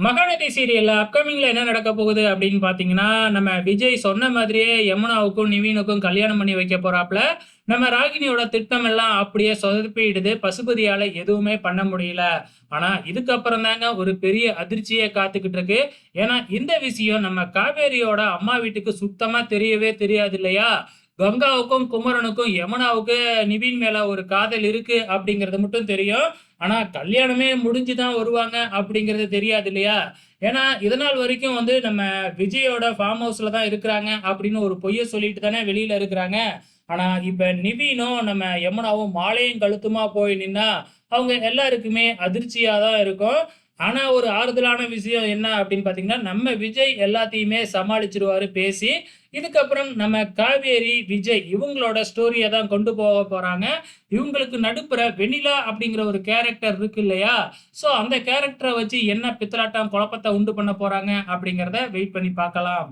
மகாநதி சீரியல்ல அப்கமிங்ல என்ன நடக்க போகுது அப்படின்னு பாத்தீங்கன்னா நம்ம விஜய் சொன்ன மாதிரியே யமுனாவுக்கும் நிவீனுக்கும் கல்யாணம் பண்ணி வைக்க போறாப்ல நம்ம ராகினியோட திட்டம் எல்லாம் அப்படியே சொதப்பிடுது. பசுபதியால எதுவுமே பண்ண முடியல. ஆனா இதுக்கப்புறம் தாங்க ஒரு பெரிய அதிர்ச்சியை காத்துக்கிட்டு இருக்கு. ஏன்னா இந்த விஷயம் நம்ம காவேரியோட அம்மா வீட்டுக்கு சுத்தமா தெரியவே தெரியாது இல்லையா? கங்காவுக்கும் குமரனுக்கும் யமுனாவுக்கு நிவின் மேல ஒரு காதல் இருக்கு அப்படிங்கிறது மட்டும் தெரியும். ஆனா கல்யாணமே முடிஞ்சுதான் வருவாங்க அப்படிங்கிறது தெரியாது இல்லையா? ஏன்னா இதனால் வரைக்கும் வந்து நம்ம விஜயோட ஃபார்ம் ஹவுஸ்ல தான் இருக்கிறாங்க அப்படின்னு ஒரு பொய்ய சொல்லிட்டு தானே வெளியில இருக்கிறாங்க. ஆனா இப்ப நிவீனும் நம்ம யமுனாவும் மாலையும் கழுத்துமா போய் நின்னா அவங்க எல்லாருக்குமே அதிர்ச்சியா தான் இருக்கும். ஆனா ஒரு ஆறுதலான விஷயம் என்ன அப்படின்னு பாத்தீங்கன்னா நம்ம விஜய் எல்லாத்தையுமே சமாளிச்சிருவாரு பேசி இதுக்கப்புறம் நம்ம காவேரி விஜய் இவங்களோட ஸ்டோரியை தான் கொண்டு போக போறாங்க. இவங்களுக்கு நடுப்புற வெண்ணிலா அப்படிங்கிற ஒரு கேரக்டர் இருக்கு இல்லையா? ஸோ அந்த கேரக்டரை வச்சு என்ன பித்தலாட்டம் குழப்பத்தை உண்டு பண்ண போறாங்க அப்படிங்கிறத வெயிட் பண்ணி பார்க்கலாம்.